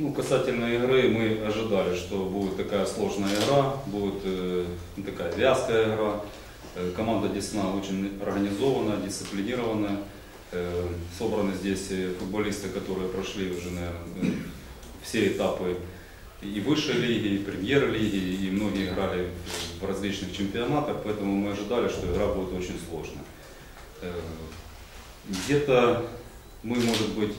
Ну, касательно игры, мы ожидали, что будет такая сложная игра, будет э, такая вязкая игра. Э, команда Десна очень организованная, дисциплинированная. Э, собраны здесь э, футболисты, которые прошли уже, наверное, э, все этапы и высшей лиги, и премьер-лиги, и многие играли в различных чемпионатах, поэтому мы ожидали, что игра будет очень сложная. Э, Где-то мы, может быть,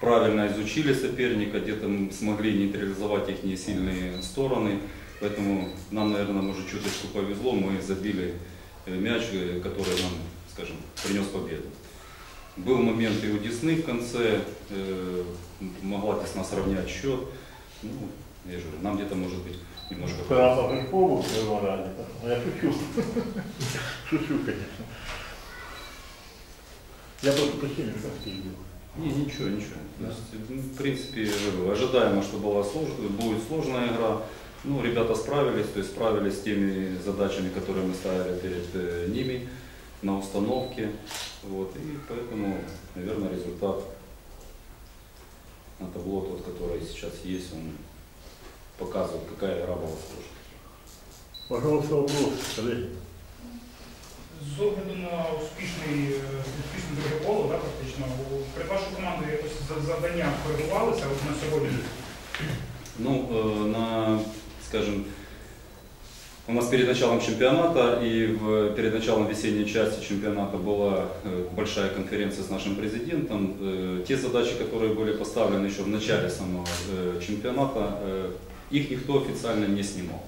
правильно изучили соперника, где-то смогли нейтрализовать их сильные стороны, поэтому нам, наверное, может чуточку повезло, мы забили э, мяч, э, который нам, скажем, принес победу. Был момент и у Десны в конце, э, могла Десна сравнять счет. Ну, я же говорю, нам где-то может быть немножко Прямо Грибову вибирали. Я шучу. Шучу, конечно. Я просто причину, что стилю. Не, ничего, ничего. То есть, ну, в принципе, ожидаемо, что была слож- будет сложная игра. Ну, ребята справились, то есть справились с теми задачами, которые мы ставили перед э, ними на установке. Вот, и поэтому, наверное, результат на табло, тот, который сейчас есть, он показывает, какая игра была сложная. Пожалуйста, вопрос, коллеги. З огляду на успішний, е, успішне друге коло, да, практично, завдання коригувалися от на сьогодні? Ну, э, на, скажем, у нас перед началом чемпионата и в, перед началом весенней части чемпионата была э, большая конференция с нашим президентом. Э, те задачи, которые были поставлены еще в начале самого чемпионата, их никто официально не снимал.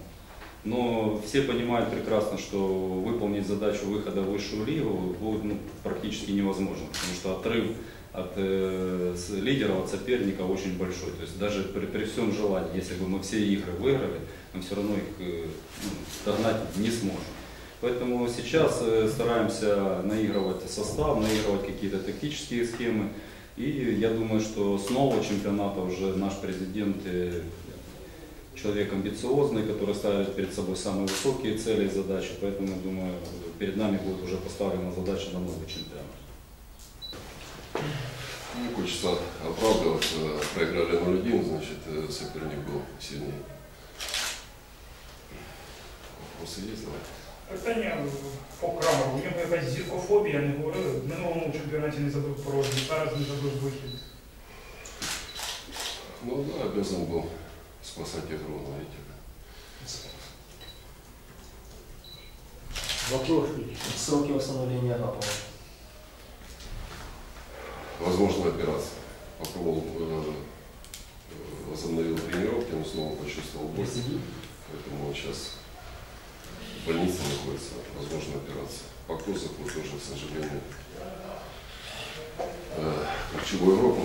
Но все понимают прекрасно, что выполнить задачу выхода в высшую лигу будет ну, практически невозможно, потому что отрыв от с- лидера, от соперника очень большой. То есть даже при, при всем желании, если бы мы все игры выиграли, мы все равно их э, ну, догнать не сможем. Поэтому сейчас э, стараемся наигрывать состав, наигрывать какие-то тактические схемы. И я думаю, что с нового чемпионата уже наш президент э, человек амбициозный, который ставит перед собой самые высокие цели и задачи. Поэтому, я думаю, перед нами будет уже поставлена задача на новый чемпионат. Не хочется оправдываться. Проиграли 0-1, значит, э, соперник был сильнее. Вопросы есть, давай. Питання по Крамеру. У нього якась зіркофобія, не говорили. В минулому чемпіонаті не забив порожній, зараз не забив вихід. Ну да, обязан был спасать игру, знаете. Вопрос. Сроки восстановления Агапова. Возможно, операция. Попробовал, э, э, возобновил тренировки, но снова почувствовал боль. Поэтому он сейчас в больнице находится. Возможно, операция. По Козаку тоже, к сожалению, э, ключевой игрок